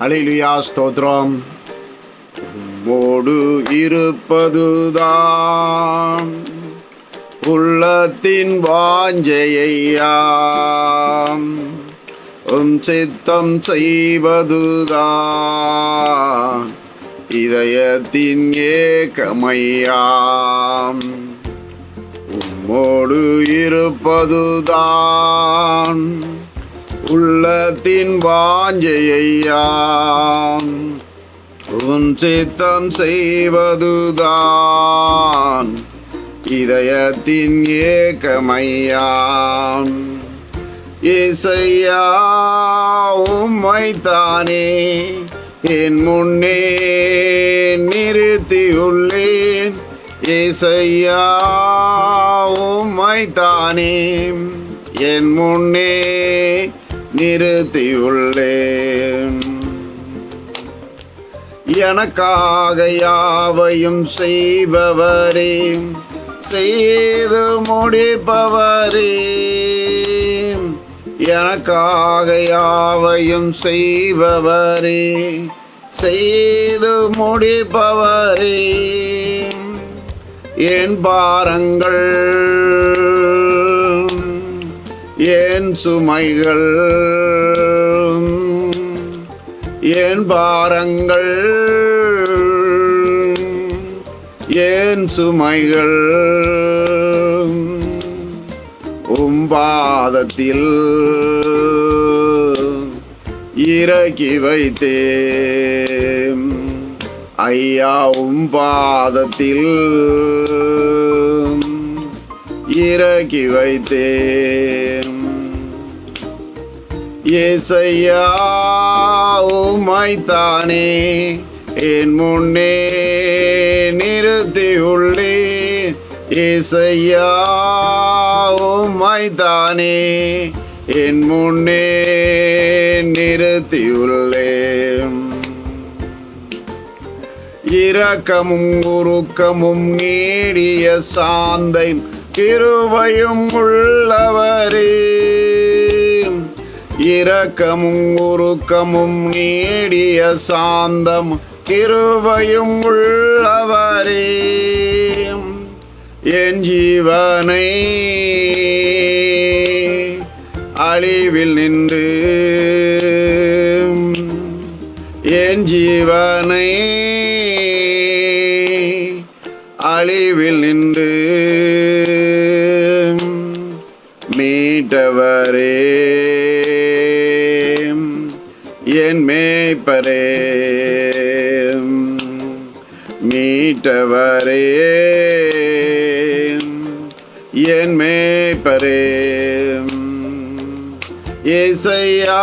Hallelujah ஸ்தோத்ரம். உம்மோடு இருப்பதுதான் உள்ளத்தின் வாஞ்சையாம் உம் சித்தம் செய்வதுதான் இதயத்தின் ஏக்கமையாம் உம்மோடு இருப்பதுதான் உள்ளத்தின் வாஞ்சையாம் உன் சித்தம் செய்வதுதான் இதயத்தின் ஏக்கமையாம். இசையா உம்மைத்தானே என் முன்னே நிறுத்தியுள்ளேன். இசையா உம்மைத்தானே என் முன்னே நிறுத்தியுள்ளேன் எனக்காக யாவையும் செய்பவரே செய்து முடிப்பவரே. எனக்காக யாவையும் செய்பவரே செய்து முடிப்பவரே. என் பாரங்கள் என் சுமைகள் என் பாரங்கள் ஏன் சுமைகள். உம்பாதத்தில் இறக்கி வைத்தேன். ஐயா உம்பாதத்தில் இறக்கி வைத்தேன். ஏசையா உம்மைத்தானே என் முன்னே நிறுத்தியுள்ளேன் ஏசையா உம்மைத்தானே என் முன்னே நிறுத்தியுள்ளேன் இரக்கமும் உருக்கமும் நீடிய சாந்தை கிருபையும் உள்ளவரே. இரக்கமும் உருக்கமும் நீடிய சாந்தம் கிருபையும் உள்ளவரே. என் ஜீவனை அழிவில் நின்று என் ஜீவனை மீட்பரே மீட்டவரே. என் மேய்பரே ஏசையா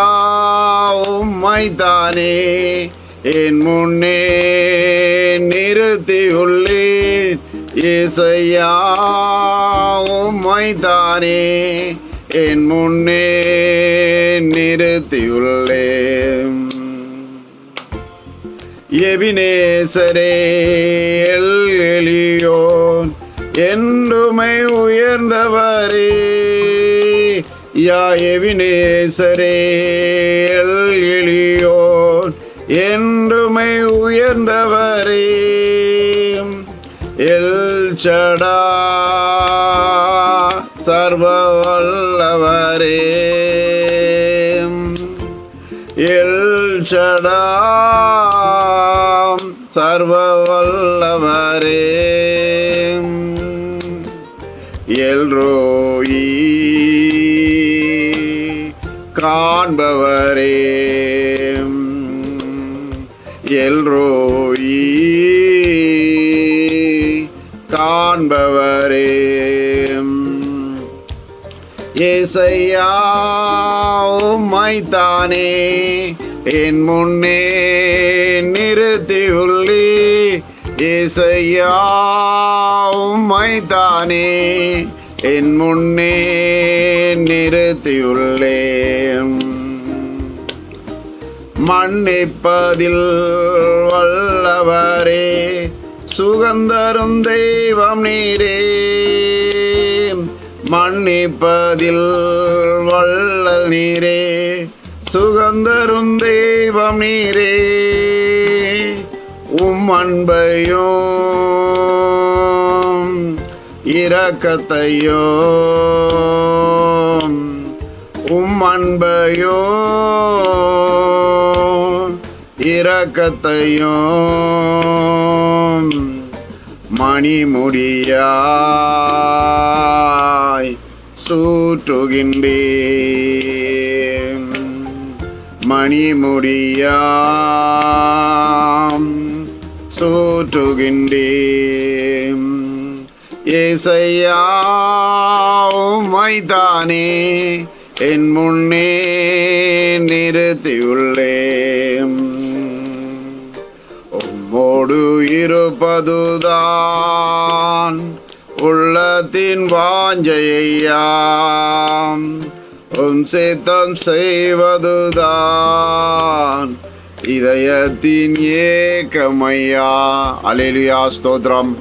உம்மைத்தானே என் முன்னே நிறுத்தியுள்ளேன் ஏசையா உம்மைத்தானே என் முன்னே நிறுத்தியுள்ள. எபினேசரே எளியோன் என்றுமை உயர்ந்தவரே. யா எவினேசரே எளியோன் என்றுமை உயர்ந்தவரே. எல் சடா சர்வ வல்லவரே. எல் சடாம் சர்வ வல்லவரே எல்ரோயி காண்பவரே எல்ரோயி காண்பவரே. ஏசையா உம்மைத்தானே. என் முன்னே நிறுத்தியுள்ளே ஏசையா உம்மைத்தானே என் முன்னே நிறுத்தியுள்ளேன் மன்னிப்பதில் வல்லவரே சுகந்தரும் தெய்வம் நீரே. மன்னிப்பதில் வள்ளல் நீரே. சுகந்தரும் தெய்வம் நீரே உம் அன்பையும் இரக்கத்தையும் உம் அன்பையும் இரக்கத்தையும் மணிமுடியாய் சூற்றுகின்றேன் மணிமுடியாம். சூற்றுகின்றேன். ஏசையா உம்மைத்தானே என் முன்னே நிறுத்தியுள்ளேன். உம்மோடு இருப்பதுதான் உள்ளத்தின் வாஞ்சையாம். உம் சித்தம் செய்வதுதான். இதயத்தின் ஏக்கமையா. அலேலுயா ஸ்தோத்ரம்